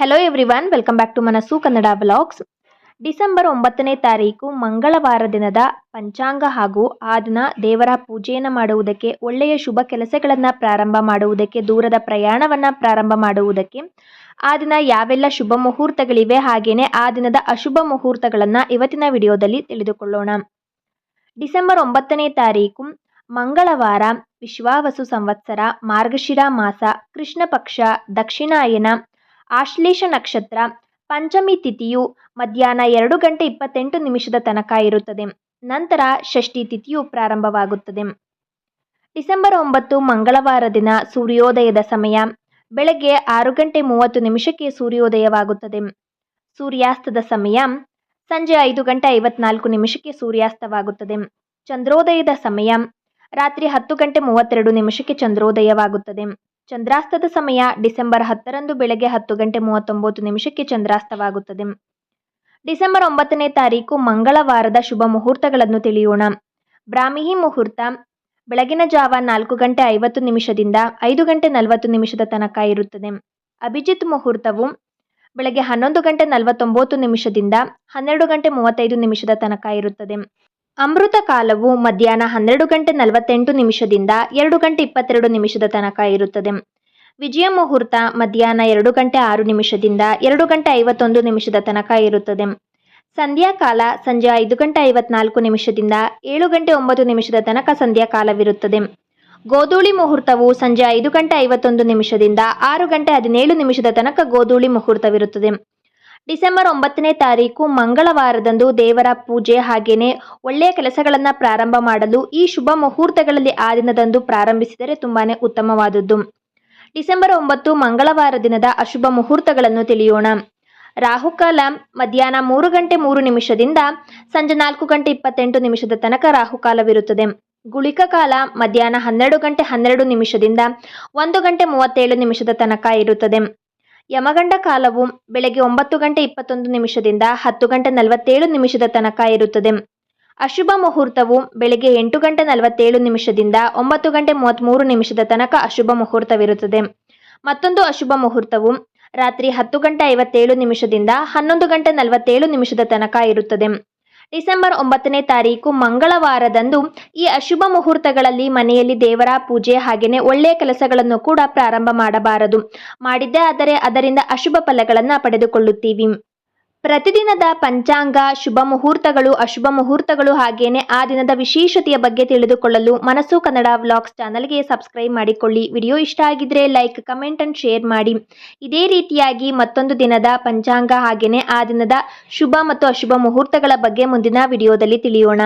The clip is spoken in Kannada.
Hello everyone welcome back to Manassu Kannada blogs December ಒಂಬತ್ತನೇ ತಾರೀಕು ಮಂಗಳವಾರ ದಿನದ ಪಂಚಾಂಗ ಹಾಗೂ ಆ ದಿನ ದೇವರ ಪೂಜೆಯನ್ನು ಮಾಡುವುದಕ್ಕೆ, ಒಳ್ಳೆಯ ಶುಭ ಕೆಲಸಗಳನ್ನು ಪ್ರಾರಂಭ ಮಾಡುವುದಕ್ಕೆ, ದೂರದ ಪ್ರಯಾಣವನ್ನು ಪ್ರಾರಂಭ ಮಾಡುವುದಕ್ಕೆ ಆ ದಿನ ಯಾವೆಲ್ಲ ಶುಭ ಮುಹೂರ್ತಗಳಿವೆ ಹಾಗೆಯೇ ಆ ದಿನದ ಅಶುಭ ಮುಹೂರ್ತಗಳನ್ನು ಇವತ್ತಿನ ವಿಡಿಯೋದಲ್ಲಿ ತಿಳಿದುಕೊಳ್ಳೋಣ. ಡಿಸೆಂಬರ್ ಒಂಬತ್ತನೇ ತಾರೀಕು, ಮಂಗಳವಾರ, ವಿಶ್ವಾವಸು ಸಂವತ್ಸರ, ಮಾರ್ಗಶಿರ ಮಾಸ ಕೃಷ್ಣ ಪಕ್ಷ ದಕ್ಷಿಣಾಯನ ಆಶ್ಲೇಷ ನಕ್ಷತ್ರ, ಪಂಚಮಿ ತಿಥಿಯು ಮಧ್ಯಾಹ್ನ ಎರಡು ಗಂಟೆ ಇಪ್ಪತ್ತೆಂಟು ನಿಮಿಷದ ತನಕ ಇರುತ್ತದೆ. ನಂತರ ಷಷ್ಠಿ ತಿಥಿಯು ಪ್ರಾರಂಭವಾಗುತ್ತದೆ. ಡಿಸೆಂಬರ್ ಒಂಬತ್ತು, ಮಂಗಳವಾರ ದಿನ ಸೂರ್ಯೋದಯದ ಸಮಯ. ಬೆಳಗ್ಗೆ ಆರು ಗಂಟೆ ಮೂವತ್ತು ನಿಮಿಷಕ್ಕೆ ಸೂರ್ಯೋದಯವಾಗುತ್ತದೆ. ಸೂರ್ಯಾಸ್ತದ ಸಮಯ. ಸಂಜೆ ಐದು ಗಂಟೆ ಐವತ್ನಾಲ್ಕು ನಿಮಿಷಕ್ಕೆ ಸೂರ್ಯಾಸ್ತವಾಗುತ್ತದೆ. ಚಂದ್ರೋದಯದ ಸಮಯ. ರಾತ್ರಿ ಹತ್ತು ಗಂಟೆ ಮೂವತ್ತೆರಡು ನಿಮಿಷಕ್ಕೆ ಚಂದ್ರೋದಯವಾಗುತ್ತದೆ. ಚಂದ್ರಾಸ್ತದ ಸಮಯ ಡಿಸೆಂಬರ್ ಹತ್ತರಂದು ಬೆಳಗ್ಗೆ ಹತ್ತು ಗಂಟೆ ಮೂವತ್ತೊಂಬತ್ತು ನಿಮಿಷಕ್ಕೆ ಚಂದ್ರಾಸ್ತವಾಗುತ್ತದೆ. ಡಿಸೆಂಬರ್ ಒಂಬತ್ತನೇ ತಾರೀಕು ಮಂಗಳವಾರದ ಶುಭ ಮುಹೂರ್ತಗಳನ್ನು ತಿಳಿಯೋಣ. ಬ್ರಾಹ್ಮಿ ಮುಹೂರ್ತ, ಬೆಳಗಿನ ಜಾವ ನಾಲ್ಕು ಗಂಟೆ ಐವತ್ತು ನಿಮಿಷದಿಂದ ಐದು ಗಂಟೆ ನಲವತ್ತು ನಿಮಿಷದ ತನಕ ಇರುತ್ತದೆ. ಅಭಿಜಿತ್ ಮುಹೂರ್ತವು, ಬೆಳಗ್ಗೆ ಹನ್ನೊಂದು ಗಂಟೆ ನಲವತ್ತೊಂಬತ್ತು ನಿಮಿಷದಿಂದ ಹನ್ನೆರಡು ಗಂಟೆ ಮೂವತ್ತೈದು ನಿಮಿಷದ ತನಕ ಇರುತ್ತದೆ. ಅಮೃತ ಕಾಲವು ಮಧ್ಯಾಹ್ನ ಹನ್ನೆರಡು ಗಂಟೆ ನಲವತ್ತೆಂಟು ನಿಮಿಷದಿಂದ ಎರಡು ಗಂಟೆ ಇಪ್ಪತ್ತೆರಡು ನಿಮಿಷದ ತನಕ ಇರುತ್ತದೆ. ವಿಜಯ ಮುಹೂರ್ತ ಮಧ್ಯಾಹ್ನ ಎರಡು ಗಂಟೆ ಆರು ನಿಮಿಷದಿಂದ ಎರಡು ಗಂಟೆ ಐವತ್ತೊಂದು ನಿಮಿಷದ ತನಕ ಇರುತ್ತದೆ. ಸಂಧ್ಯಾಕಾಲ ಸಂಜೆ ಐದು ಗಂಟೆ ಐವತ್ನಾಲ್ಕು ನಿಮಿಷದಿಂದ ಏಳು ಗಂಟೆ ಒಂಬತ್ತು ನಿಮಿಷದ ತನಕ ಸಂಧ್ಯಾಕಾಲವಿರುತ್ತದೆ. ಗೋಧೂಳಿ ಮುಹೂರ್ತವು ಸಂಜೆ ಐದು ಗಂಟೆ ಐವತ್ತೊಂದು ನಿಮಿಷದಿಂದ ಆರು ಗಂಟೆ ಹದಿನೇಳು ನಿಮಿಷದ ತನಕ ಗೋಧೂಳಿ ಮುಹೂರ್ತವಿರುತ್ತದೆ. ಡಿಸೆಂಬರ್ ಒಂಬತ್ತನೇ ತಾರೀಕು ಮಂಗಳವಾರದಂದು ದೇವರ ಪೂಜೆ ಹಾಗೆಯೇ ಒಳ್ಳೆಯ ಕೆಲಸಗಳನ್ನು ಪ್ರಾರಂಭ ಮಾಡಲು ಈ ಶುಭ ಮುಹೂರ್ತಗಳಲ್ಲಿ ಆ ದಿನದಂದು ಪ್ರಾರಂಭಿಸಿದರೆ ತುಂಬಾನೇ ಉತ್ತಮವಾದದ್ದು. ಡಿಸೆಂಬರ್ ಒಂಬತ್ತು ಮಂಗಳವಾರ ದಿನದ ಅಶುಭ ಮುಹೂರ್ತಗಳನ್ನು ತಿಳಿಯೋಣ. ರಾಹುಕಾಲ ಮಧ್ಯಾಹ್ನ ಮೂರು ಗಂಟೆ ಮೂರು ನಿಮಿಷದಿಂದ ಸಂಜೆ ನಾಲ್ಕು ಗಂಟೆ ಇಪ್ಪತ್ತೆಂಟು ನಿಮಿಷದ ತನಕ ರಾಹುಕಾಲವಿರುತ್ತದೆ. ಗುಳಿಕ ಕಾಲ ಮಧ್ಯಾಹ್ನ ಹನ್ನೆರಡು ಗಂಟೆ ಹನ್ನೆರಡು ನಿಮಿಷದಿಂದ ಒಂದು ಗಂಟೆ ಮೂವತ್ತೇಳು ನಿಮಿಷದ ತನಕ ಇರುತ್ತದೆ. ಯಮಗಂಡ ಕಾಲವು ಬೆಳಗ್ಗೆ ಒಂಬತ್ತು ಗಂಟೆ ಇಪ್ಪತ್ತೊಂದು ನಿಮಿಷದಿಂದ ಹತ್ತು ಗಂಟೆ ನಲವತ್ತೇಳು ನಿಮಿಷದ ತನಕ ಇರುತ್ತದೆ. ಅಶುಭ ಮುಹೂರ್ತವು ಬೆಳಗ್ಗೆ ಎಂಟು ಗಂಟೆ ನಲವತ್ತೇಳು ನಿಮಿಷದಿಂದ ಒಂಬತ್ತು ಗಂಟೆ ಮೂವತ್ತ್ಮೂರು ನಿಮಿಷದ ತನಕ ಅಶುಭ ಮುಹೂರ್ತವಿರುತ್ತದೆ. ಮತ್ತೊಂದು ಅಶುಭ ಮುಹೂರ್ತವು ರಾತ್ರಿ ಹತ್ತು ಗಂಟೆ ಐವತ್ತೇಳು ನಿಮಿಷದಿಂದ ಹನ್ನೊಂದು ಗಂಟೆ ನಲವತ್ತೇಳು ನಿಮಿಷದ ತನಕ ಇರುತ್ತದೆ. ಡಿಸೆಂಬರ್ ಒಂಬತ್ತನೇ ತಾರೀಕು ಮಂಗಳವಾರದಂದು ಈ ಅಶುಭ ಮುಹೂರ್ತಗಳಲ್ಲಿ ಮನೆಯಲ್ಲಿ ದೇವರ ಪೂಜೆ ಹಾಗೆಯೇ ಒಳ್ಳೆಯ ಕೆಲಸಗಳನ್ನು ಕೂಡ ಪ್ರಾರಂಭ ಮಾಡಬಾರದು. ಮಾಡಿದ್ದೇ ಆದರೆ ಅದರಿಂದ ಅಶುಭ ಫಲಗಳನ್ನು ಪಡೆದುಕೊಳ್ಳುತ್ತೀವಿ. ಪ್ರತಿದಿನದ ಪಂಚಾಂಗ, ಶುಭ ಮುಹೂರ್ತಗಳು, ಅಶುಭ ಮುಹೂರ್ತಗಳು ಹಾಗೇನೆ ಆ ದಿನದ ವಿಶೇಷತೆಯ ಬಗ್ಗೆ ತಿಳಿದುಕೊಳ್ಳಲು ಮನಸ್ಸು ಕನ್ನಡ ವ್ಲಾಗ್ಸ್ ಚಾನಲ್ಗೆ ಸಬ್ಸ್ಕ್ರೈಬ್ ಮಾಡಿಕೊಳ್ಳಿ. ವಿಡಿಯೋ ಇಷ್ಟ ಆಗಿದ್ರೆ ಲೈಕ್, ಕಮೆಂಟ್ ಅಂಡ್ ಶೇರ್ ಮಾಡಿ. ಇದೇ ರೀತಿಯಾಗಿ ಮತ್ತೊಂದು ದಿನದ ಪಂಚಾಂಗ ಹಾಗೇನೆ ಆ ದಿನದ ಶುಭ ಮತ್ತು ಅಶುಭ ಮುಹೂರ್ತಗಳ ಬಗ್ಗೆ ಮುಂದಿನ ವಿಡಿಯೋದಲ್ಲಿ ತಿಳಿಯೋಣ.